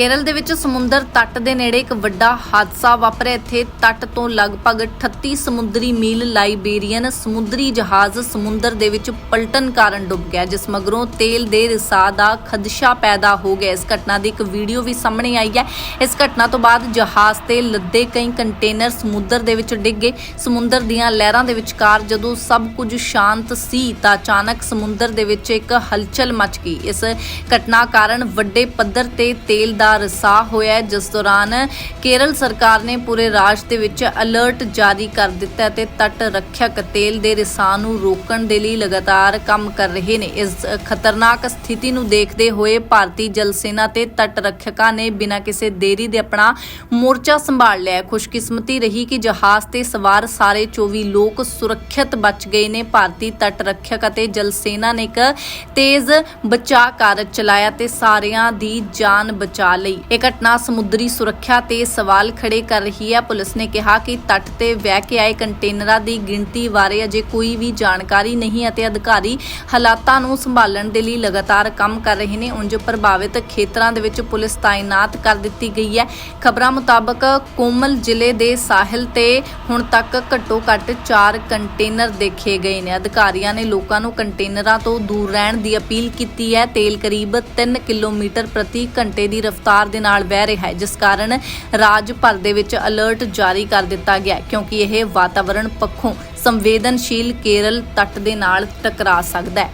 ਕੇਰਲ ਦੇ ਵਿੱਚ ਸਮੁੰਦਰ ਤੱਟ ਦੇ ਨੇੜੇ ਇੱਕ ਵੱਡਾ ਹਾਦਸਾ ਵਾਪਰਿਆ। ਇੱਥੇ ਤੱਟ ਤੋਂ ਲਗਭਗ 38 ਸਮੁੰਦਰੀ ਮੀਲ ਲਾਈਬੇਰੀਅਨ ਸਮੁੰਦਰੀ ਜਹਾਜ਼ ਸਮੁੰਦਰ ਦੇ ਵਿੱਚ ਪਲਟਣ ਕਾਰਨ ਡੁੱਬ ਗਿਆ, ਜਿਸ ਮਗਰੋਂ ਤੇਲ ਦੇ ਰਿਸਾਅ ਦਾ ਖਦਸ਼ਾ ਪੈਦਾ ਹੋ ਗਿਆ। ਇਸ ਘਟਨਾ ਦੀ ਇੱਕ ਵੀਡੀਓ ਵੀ ਸਾਹਮਣੇ ਆਈ ਹੈ। ਇਸ ਘਟਨਾ ਤੋਂ ਬਾਅਦ ਜਹਾਜ਼ ਤੇ ਲੱਦੇ ਕਈ ਕੰਟੇਨਰ ਸਮੁੰਦਰ ਦੇ ਵਿੱਚ ਡਿੱਗ ਗਏ। ਸਮੁੰਦਰ ਦੀਆਂ ਲਹਿਰਾਂ ਦੇ ਵਿਚਕਾਰ ਜਦੋਂ ਸਭ ਕੁਝ ਸ਼ਾਂਤ ਸੀ ਤਾਂ ਅਚਾਨਕ ਸਮੁੰਦਰ ਦੇ ਵਿੱਚ ਇੱਕ ਹਲਚਲ ਮਚ ਗਈ। ਇਸ ਘਟਨਾ ਕਾਰਨ ਵੱਡੇ ਪੱਧਰ ਤੇ ਤੇਲ ਦਾ ਰਿਸਾਅ ਹੋਇਆ ਜਿਸ ਦੌਰਾਨ ਕੇਰਲ ਸਰਕਾਰ ਨੇ ਪੂਰੇ ਰਾਜ ਦੇ ਵਿੱਚ ਅਲਰਟ ਜਾਰੀ ਕਰ ਦਿੱਤਾ ਤੇ ਤੱਟ ਰੱਖਿਅਕ ਤੇਲ ਦੇ ਰਿਸਾਅ ਨੂੰ ਰੋਕਣ ਦੇ ਲਈ ਲਗਾਤਾਰ ਕੰਮ ਕਰ ਰਹੇ ਨੇ। ਇਸ ਖਤਰਨਾਕ ਸਥਿਤੀ ਨੂੰ ਦੇਖਦੇ ਹੋਏ ਭਾਰਤੀ ਜਲ ਸੈਨਾ ਤੇ ਤੱਟ ਰੱਖਿਅਕਾਂ ਨੇ ਬਿਨਾਂ ਕਿਸੇ ਦੇਰੀ ਦੇ ਆਪਣਾ ਮੋਰਚਾ ਸੰਭਾਲ ਲਿਆ ਖੁਸ਼ਕਿਸਮਤੀ ਰਹੀ ਕਿ ਜਹਾਜ਼ ਤੇ ਸਵਾਰ ਸਾਰੇ 24 ਲੋਕ ਸੁਰੱਖਿਅਤ ਬਚ ਗਏ ਨੇ। ਭਾਰਤੀ ਤੱਟ ਰੱਖਿਅਕ ਅਤੇ ਜਲ ਸੈਨਾ ਨੇ ਇੱਕ ਤੇਜ਼ ਬਚਾਅ ਕਾਰਜ ਚਲਾਇਆ ਤੇ ਸਾਰਿਆਂ ਦੀ ਜਾਨ ਬਚਾ ਲਈ। ਇਹ ਘਟਨਾ ਸਮੁੰਦਰੀ ਸੁਰੱਖਿਆ ਤੇ ਸਵਾਲ ਖੜੇ ਕਰ ਰਹੀ ਹੈ। ਪੁਲਿਸ ਨੇ ਕਿਹਾ ਕਿ ਤੱਟ ਤੇ ਵਹਿ ਕੇ ਆਏ ਕੰਟੇਨਰਾਂ ਦੀ ਗਿਣਤੀ ਬਾਰੇ ਅਜੇ ਕੋਈ ਵੀ ਜਾਣਕਾਰੀ ਨਹੀਂ ਅਤੇ ਅਧਿਕਾਰੀ ਹਾਲਾਤਾਂ ਨੂੰ ਸੰਭਾਲਣ ਦੇ ਲਈ ਲਗਾਤਾਰ ਕੰਮ ਕਰ ਰਹੇ ਨੇ। ਉਂਝ ਪ੍ਰਭਾਵਿਤ ਖੇਤਰਾਂ ਦੇ ਵਿੱਚ ਪੁਲਿਸ ਤਾਇਨਾਤ ਕਰ ਦਿੱਤੀ ਗਈ ਹੈ। ਖਬਰਾਂ ਮੁਤਾਬਕ ਕੋਮਲ ਜ਼ਿਲ੍ਹੇ ਦੇ ਸਾਹਿਲ ਤੇ ਹੁਣ ਤੱਕ ਘੱਟੋ ਘੱਟ 4 ਕੰਟੇਨਰ ਦੇਖੇ ਗਏ ਨੇ। ਅਧਿਕਾਰੀਆਂ ਨੇ ਲੋਕਾਂ ਨੂੰ ਕੰਟੇਨਰਾਂ ਤੋਂ ਦੂਰ ਰਹਿਣ ਦੀ ਅਪੀਲ ਕੀਤੀ ਹੈ। ਤੇਲ ਕਰੀਬ 3 ਕਿਲੋਮੀਟਰ ਪ੍ਰਤੀ ਘੰਟੇ ਦੀ ਰਫ਼ਤਾਰ ਦੇ ਨਾਲ ਵਹਿ ਰਿਹਾ ਹੈ, ਜਿਸ ਕਾਰਨ ਰਾਜ ਭਰ ਦੇ ਵਿੱਚ ਅਲਰਟ ਜਾਰੀ ਕਰ ਦਿੱਤਾ ਗਿਆ ਹੈ, ਕਿਉਂਕਿ ਇਹ ਵਾਤਾਵਰਣ ਪੱਖੋਂ ਸੰਵੇਦਨਸ਼ੀਲ ਕੇਰਲ ਤੱਟ ਦੇ ਨਾਲ ਟਕਰਾ ਸਕਦਾ ਹੈ।